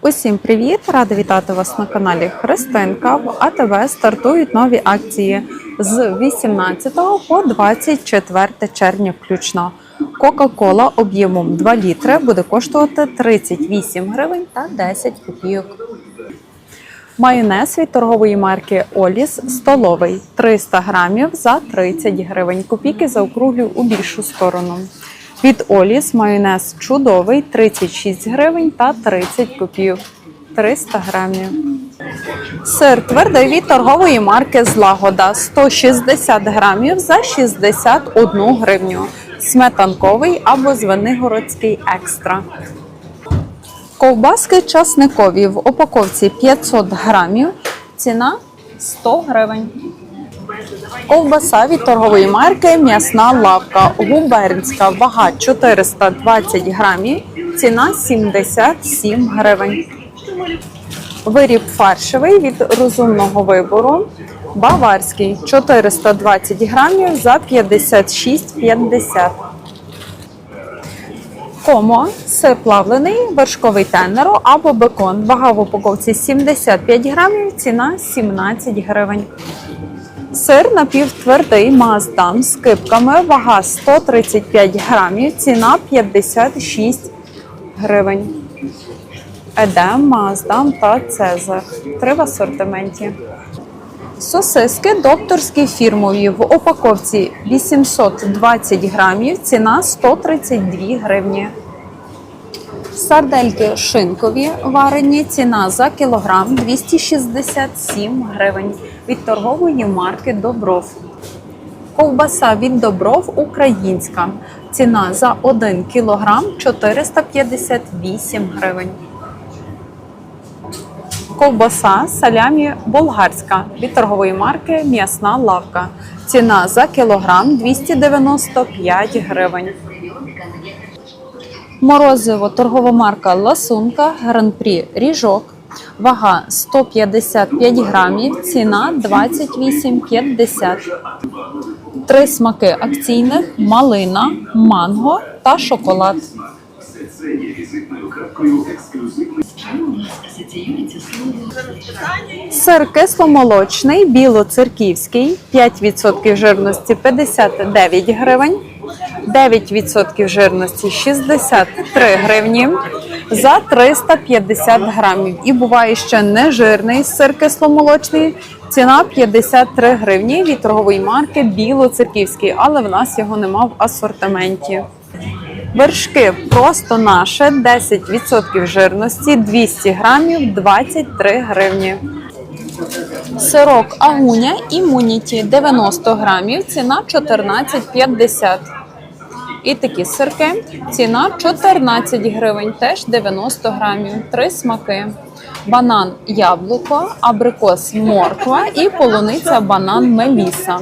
Усім привіт! Рада вітати вас на каналі Христинка. В АТВ стартують нові акції з 18 по 24 червня включно. Кока-кола об'ємом 2 літри буде коштувати 38 гривень та 10 копійок. Майонез від торгової марки Оліс столовий 300 грамів за 30 гривень. Копійки заокруглюю у більшу сторону. Від Оліс майонез чудовий 36 гривень та 30 копійок. 300 грамів. Сир твердий від торгової марки Злагода 160 грамів за 61 гривню. Сметанковий або звенигородський екстра. Ковбаски часникові в упаковці 500 грамів. Ціна 100 гривень. Ковбаса від торгової марки М'ясна лавка губернська. Вага 420 грамів. Ціна 77 гривень. Виріб фаршевий від розумного вибору. Баварський 420 грамів за 56,50. Комо, сир плавлений, вершковий тенеро або бекон. Вага в упаковці 75 грамів, ціна 17 гривень. Сир напівтвердий маздам з кипками, вага 135 грамів, ціна 56 гривень. Едем, маздам та цезар. Три в асортименті. Сосиски докторські фірмові в упаковці 820 грамів, ціна 132 гривні. Сардельки шинкові варені, ціна за кілограм 267 гривень від торгової марки Добров. Ковбаса від Добров українська. Ціна за 1 кілограм 458 гривень. Ковбаса салямі болгарська від торгової марки М'ясна лавка. Ціна за кілограм 295 гривень. Морозиво торгова марка Ласунка Гран-прі Ріжок. Вага 155 грамів, ціна 28,50. Три смаки акційних: малина, манго та шоколад. Сир кисломолочний, білоцерківський, 5% жирності 59 гривень, 9% жирності 63 гривні за 350 грамів. І буває ще нежирний сир кисломолочний. Ціна 53 гривні від торгової марки Білоцерківський, але в нас його нема в асортименті. Вершки просто наше 10% жирності 200 грамів 23 гривні. Сирок агуня імуніті 90 грамів, ціна 14,50. І такі сирки, ціна 14 гривень, теж 90 грамів, три смаки. Банан яблуко, абрикос морква і полуниця банан меліса.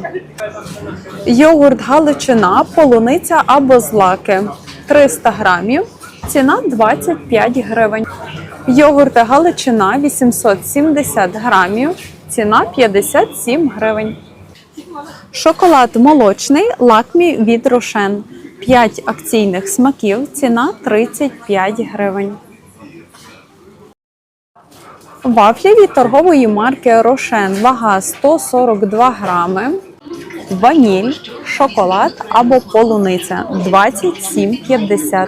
Йогурт галичина, полуниця або злаки 300 грамів, ціна 25 гривень. Йогурт галичина 870 грамів, ціна 57 гривень. Шоколад молочний лакмі від Рошен. 5 акційних смаків, ціна 35 гривень. Вафлі від торгової марки Рошен. Вага 142 грами. Ваніль, шоколад або полуниця 27,50.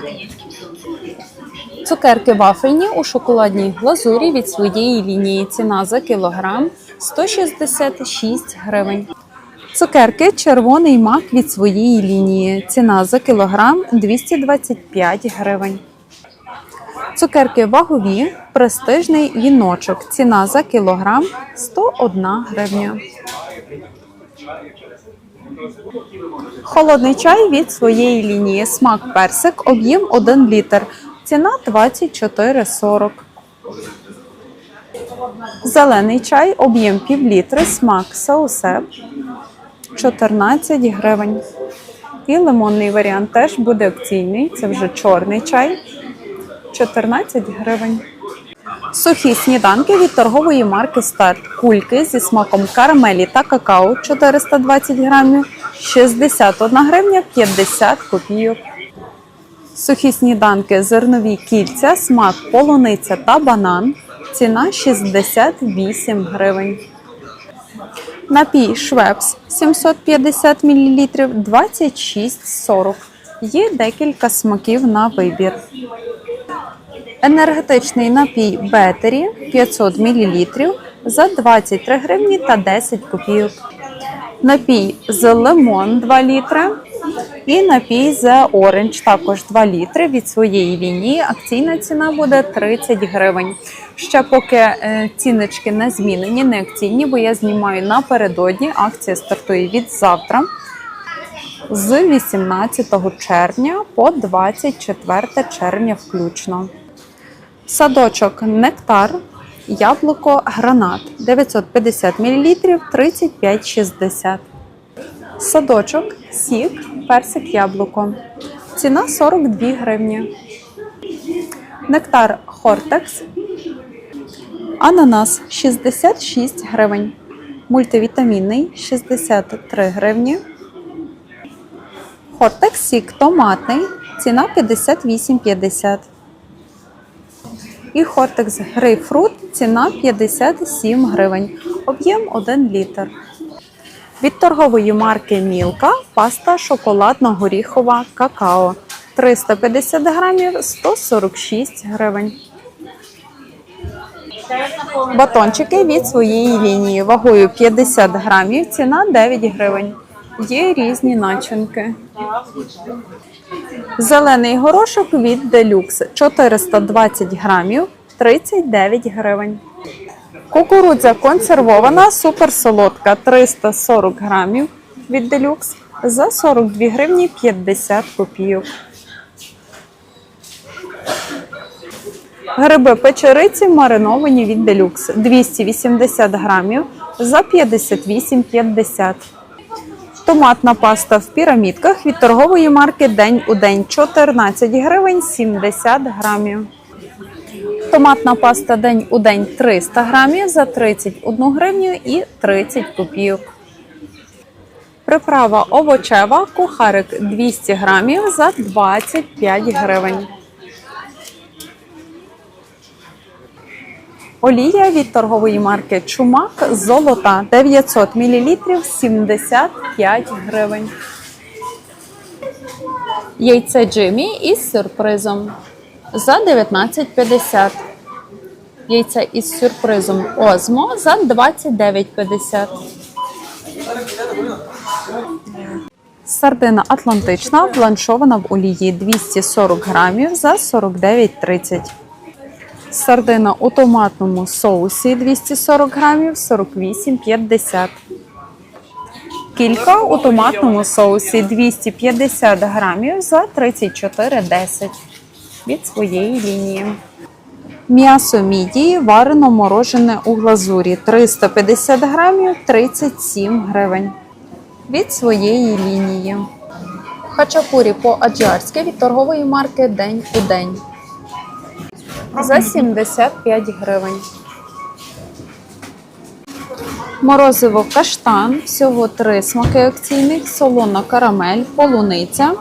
Цукерки вафельні у шоколадній глазурі від своєї лінії. Ціна за кілограм 166 гривень. Цукерки червоний мак від своєї лінії. Ціна за кілограм 225 гривень. Цукерки вагові, престижний віночок. Ціна за кілограм 101 гривня. Холодний чай від своєї лінії. Смак персик, об'єм 1 літр. Ціна 24,40. Зелений чай, об'єм пів літри, смак саусеп 14 гривень. І лимонний варіант теж буде акційний. Це вже чорний чай 14 гривень. Сухі сніданки від торгової марки Старт. Кульки зі смаком карамелі та какао 420 грамів, 61 гривня 50 копійок. Сухі сніданки, зернові кільця, смак, полуниця та банан. Ціна 68 гривень. Напій Швепс 750 мл 26,40. Є декілька смаків на вибір. Енергетичний напій Бетері 500 мл за 23 гривні та 10 копійок. Напій з лимон 2 літри і напій з оранж також 2 літри від своєї лінії. Акційна ціна буде 30 гривень. Ще поки е, ціночки не змінені, не акційні, бо я знімаю напередодні. Акція стартує від завтра з 18 червня по 24 червня включно. Садочок Нектар, яблуко Гранат 950 мл 35,60. Садочок Сік, персик яблуко. Ціна 42 гривні. Нектар Хортекс. Ананас 66 гривень. Мультивітамінний 63 гривні. Хортекс Сік томатний. Ціна 58,50. І Хортекс Грейпфрут ціна 57 гривень. Об'єм 1 літр. Від торгової марки Мілка паста шоколадно-горіхова какао 350 грамів 146 гривень. Батончики від своєї лінії вагою 50 грамів, ціна 9 гривень. Є різні начинки. Зелений горошок від Делюкс 420 грамів 39 гривень. Кукурудза консервована суперсолодка 340 грамів від Делюкс за 42 гривні 50 копійок. Гриби печериці мариновані від Делюкс 280 грамів за 58,50. Томатна паста в пірамідках від торгової марки День у день 14 гривень 70 грамів. Томатна паста День у день 300 грамів за 31 гривню і 30 копійок. Приправа овочева кухарик 200 грамів за 25 гривень. Олія від торгової марки Чумак золота 900 мл 75 гривень. Яйце Джиммі із сюрпризом за 19,50. Яйце із сюрпризом Озмо за 29,50. Сардина Атлантична бланшована в олії 240 грамів за 49,30. Сардина у томатному соусі 240 грамів 48,50. Кілька у томатному соусі 250 грамів за 34,10 від своєї лінії. М'ясо мідії варено морожене у глазурі 350 грамів 37 гривень від своєї лінії. Хачапурі по-аджарськи від торгової марки День у день за 75 гривень. Морозиво каштан, всього три смаки акційних, солона карамель, полуниця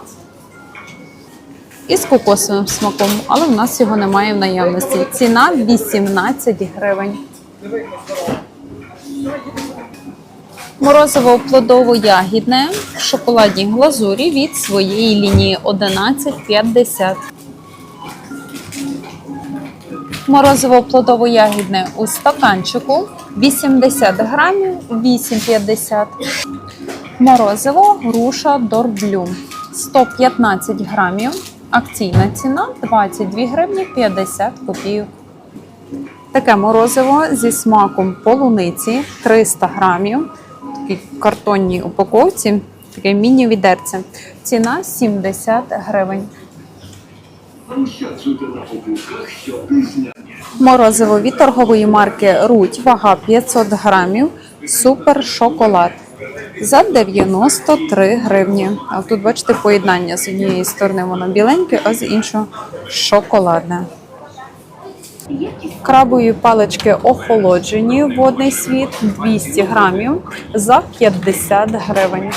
і з кокосовим смаком, але в нас його немає в наявності. Ціна 18 гривень. Морозиво плодово-ягідне в шоколадній глазурі від своєї лінії 11,50. Морозиво плодово-ягідне у стаканчику 80 грамів 8,50. Морозиво груша Дорблю 115 грамів. Акційна ціна 22 гривні 50 копійок. Таке морозиво зі смаком полуниці 300 грамів. Такій картонній упаковці, таке міні-відерце. Ціна 70 гривень. Морозиво від торгової марки Руть, вага 500 грамів, супер шоколад за 93 гривні. А тут бачите поєднання з однієї сторони воно біленьке, а з іншого шоколадне. Крабові палички охолоджені, водний світ 200 грамів за 50 гривень.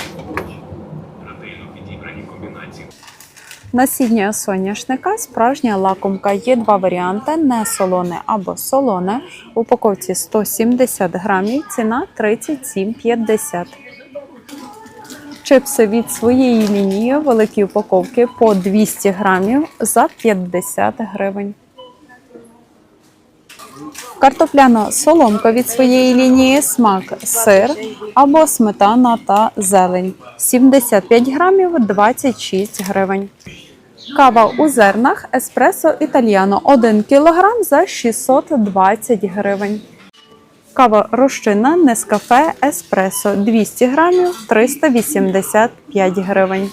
Насіння соняшника, справжня лакомка. Є два варіанти: не солоне або солоне. В упаковці 170 грамів, ціна 37,50. Чипси від своєї лінії, великі упаковки по 200 грамів за 50 гривень. Картопляна соломка від своєї лінії, смак сир або сметана та зелень. 75 грамів 26 гривень. Кава у зернах еспресо італіано 1 кг за 620 гривень. Кава розчинна Нескафе Еспресо 200 грамів 385 гривень.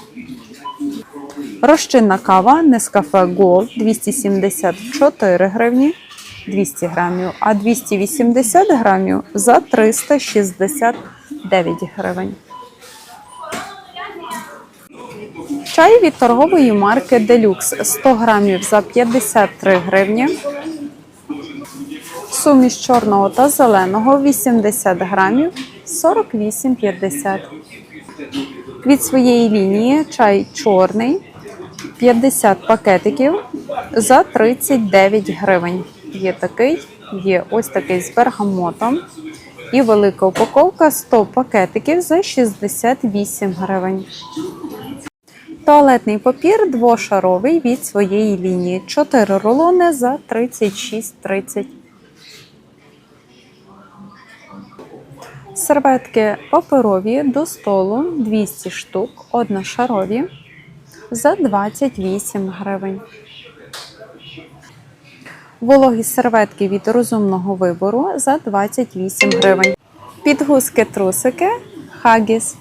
Розчинна кава Нескафе Gold 274 гривні 200 грамів, а 280 грамів за 369 гривень. Чай від торгової марки Deluxe 100 грамів за 53 гривні. Суміш чорного та зеленого 80 грамів 48,50. Від своєї лінії чай чорний 50 пакетиків за 39 гривень. Є такий, є ось такий з бергамотом. І велика упаковка 100 пакетиків за 68 гривень. Туалетний папір двошаровий від своєї лінії. 4 рулони за 36,30. Серветки паперові до столу 200 штук, одношарові за 28 гривень. Вологі серветки від розумного вибору за 28 гривень. Підгузки трусики Хагіс.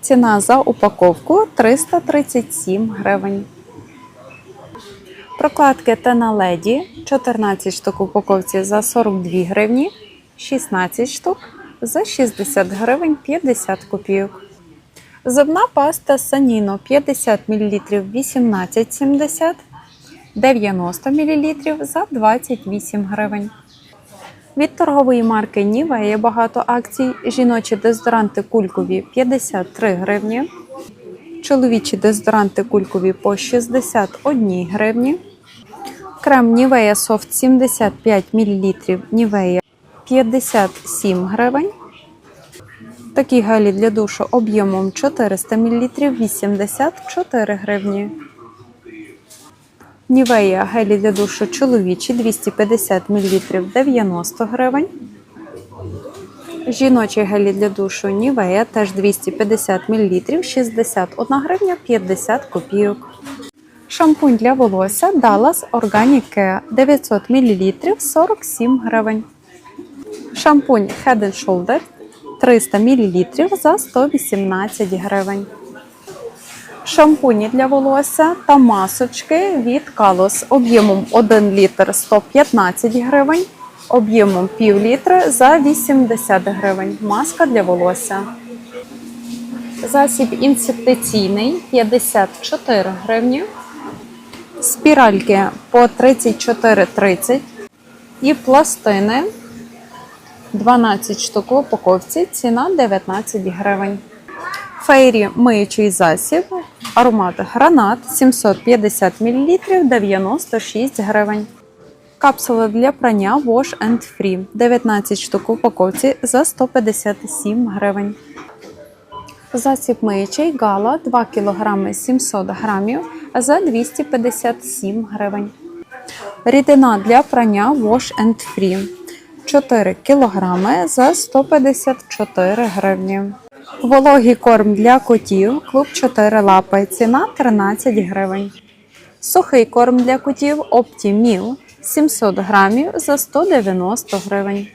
Ціна за упаковку 337 гривень. Прокладки Тена Леді 14 штук упаковці за 42 гривні, 16 штук за 60 гривень 50 копійок. Зубна паста Саніно 50 мл 18,70 90 мл за 28 гривень. Від торгової марки Ніве є багато акцій. Жіночі дезодоранти кулькові 53 гривні. Чоловічі дезодоранти кулькові по 61 гривні. Крем Нівея Софт 75 мл Нівея 57 гривень. Такі гелі для душу об'ємом 400 мл 84 гривні. Нівея гелі для душу чоловічі 250 мл 90 гривень. Жіночі гелі для душу Нівея теж 250 мл 61 гривня 50 копійок. Шампунь для волосся Dallas Organic Care 900 мл 47 гривень. Шампунь Head Shoulder 300 мл за 118 гривень. Шампуні для волосся та масочки від Калос об'ємом 1 літр 115 гривень, об'ємом пів літри за 80 гривень. Маска для волосся. Засіб інсектиційний 54 гривні. Спіральки по 34,30 і пластини 12 штук в упаковці, ціна 19 гривень. Фейрі миючий засіб, аромат гранат 750 мл 96 гривень. Капсули для прання Wash and Free 19 штук в упаковці за 157 гривень. Засіб миючий Гала 2 кг 700 грамів за 257 гривень. Рідина для прання Wash and Free 4 кг за 154 гривні. Вологий корм для котів клуб 4 лапи. Ціна 13 гривень. Сухий корм для котів Optimil 700 грамів за 190 гривень.